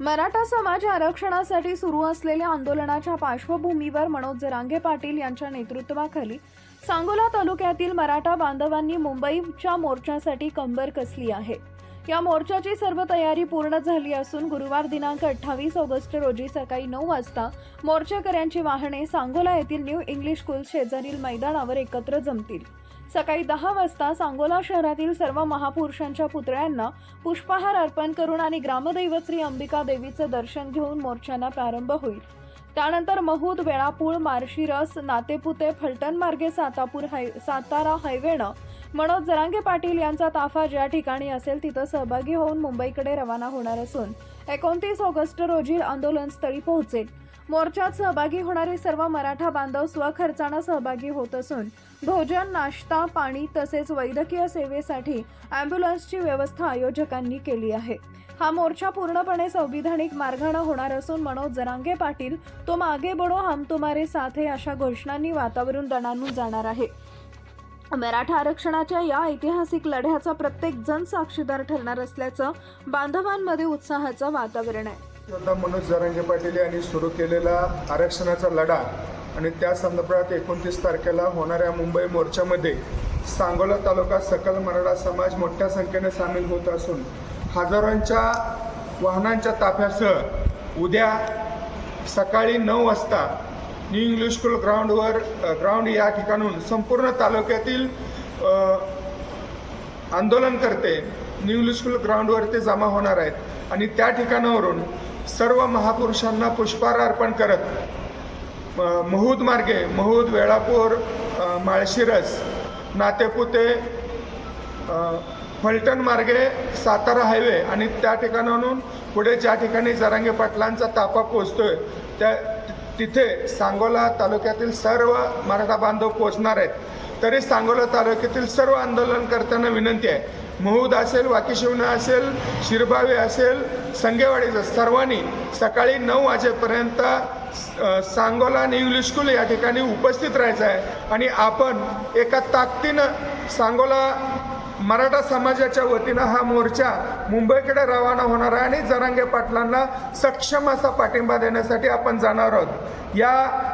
मराठा समाज आरक्षणासाठी सुरू असलेल्या आंदोलनाच्या पार्श्वभूमीवर मनोज जरांगे पाटील यांच्या नेतृत्वाखाली सांगोला तालुक्यातील मराठा बांधवांनी मुंबईच्या मोर्चासाठी कंबर कसली आहे? या मोर्चाची सर्व तयारी पूर्ण झाली असून गुरुवार दिनांक अठ्ठावीस ऑगस्ट रोजी सकाळी नऊ वाजता मोर्चेकऱ्यांची वाहने सांगोला येथील न्यू इंग्लिश स्कूल शेजारील मैदानावर एकत्र जमतील. सकाळी दहा वाजता सांगोला शहरातील सर्व महापुरुषांच्या पुतळ्यांना पुष्पहार अर्पण करून आणि ग्रामदैवत श्री अंबिका देवीचं दर्शन घेऊन मोर्चांना प्रारंभ होईल. त्यानंतर महूद वेळापूळ मार्शिरस नातेपुते फलटण मार्गे सातापूर हाय सातारा हायवेनं मनोज जरांगे पाटील यांचा ताफा ज्या ठिकाणी असेल तिथं सहभागी होऊन मुंबईकडे रवाना होणार असून एकोणतीस ऑगस्ट रोजी आंदोलनस्थळी पोहोचेल. मोर्चात सहभागी होणारे सर्व मराठा बांधव स्वखर्चानं सहभागी होत असून भोजन नाश्ता पाणी तसेच वैद्यकीय सेवेसाठी अँब्युलन्सची व्यवस्था आयोजकांनी केली आहे. हा मोर्चा पूर्णपणे संविधानिक मार्गानं होणार असून मनोज जरांगे पाटील तो मागे बडो हम तुम्हारे साथ आहे अशा घोषणांनी वातावरण दणानून जाणार आहे. मराठा आरक्षणाच्या या ऐतिहासिक लढ्याचा प्रत्येक जण साक्षीदार ठरणार असल्याचं बांधवांमध्ये उत्साहाचं वातावरण आहे. मनोज जरांगे पाटील यांनी सुरू केलेला आरक्षणाचा लढा आणि त्या संदर्भात एकोणतीस तारखेला होणाऱ्या मुंबई मोर्चामध्ये सांगोला तालुका सकल मराठा समाज मोठ्या संख्येने सामील होत असून हजारोंच्या वाहनांच्या ताफ्यासह उद्या सकाळी नऊ वाजता न्यू इंग्लिश स्कूल ग्राउंडवर ग्राउंड या ठिकाणून संपूर्ण तालुक्यातील आंदोलन आंदोलनकर्ते न्यू इंग्लिश स्कूल ग्राउंडवरती जमा होणार आहेत. आणि त्या ठिकाणावरून सर्व महापुरुषांना पुष्पहार अर्पण करत महूद मार्गे महूद वेळापूर माळशिरस नातेपुते फलटण मार्गे सातारा हायवे आणि त्या ठिकाणाहून पुढे ज्या ठिकाणी जरांगे पाटलांचा ताफा पोचतोय त्या तिथे सांगोला तालुक्यातील सर्व मराठा बांधव पोचणार आहेत. तरी सांगोला तालुक्यातील सर्व आंदोलनकर्त्यांना विनंती आहे. महूद असेल वाकीशिवना असेल शिरभावे असेल संगेवाडीचं सर्वांनी सकाळी नऊ वाजेपर्यंत सांगोला आणि इंग्लिश स्कूल या ठिकाणी उपस्थित राहायचं आहे. आणि आपण एका ताकदीनं सांगोला मराठा समाजाच्या वतीनं हा मोर्चा मुंबईकडे रवाना होणार आहे आणि जरांगे पाटलांना सक्षम असा पाठिंबा देण्यासाठी आपण जाणार आहोत. या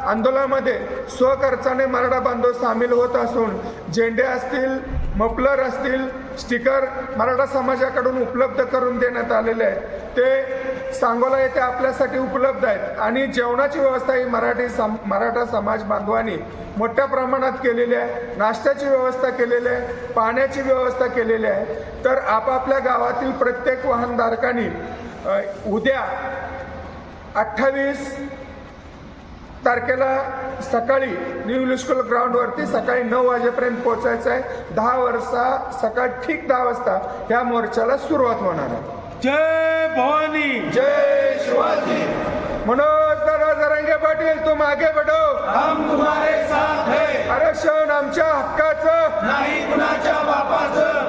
आंदोलनामध्ये स्वखर्चाने मराठा बांधव सामील होत असून झेंडे असतील मफलर असतील स्टिकर मराठा समाजाकडून उपलब्ध करून देण्यात आलेले आहेत. ते सांगोला येथे आपल्यासाठी उपलब्ध आहेत. आणि जेवणाची व्यवस्था ही मराठी सम मराठा समाज बांधवांनी मोठ्या प्रमाणात केलेली आहे. नाश्त्याची व्यवस्था केलेली आहे. पाण्याची व्यवस्था केलेली आहे. तर आपापल्या गावातील प्रत्येक वाहनधारकांनी उद्या अठ्ठावीस तारखेला सकाळी न्यू इंग्लिश स्कूल ग्राउंडवरती सकाळी नऊ वाजेपर्यंत पोहोचायचं आहे. दहा वर्षा सकाळ ठीक दहा वाजता या मोर्चाला सुरुवात होणार आहे. जय भवानी. जय शिवाजी. मनोज दादा जरांगे पाटील तुम आगे बढो हम तुम्हारे साथ है. आरक्षण आमच्या हक्काचं. नाही कुणाच्या बापाचं.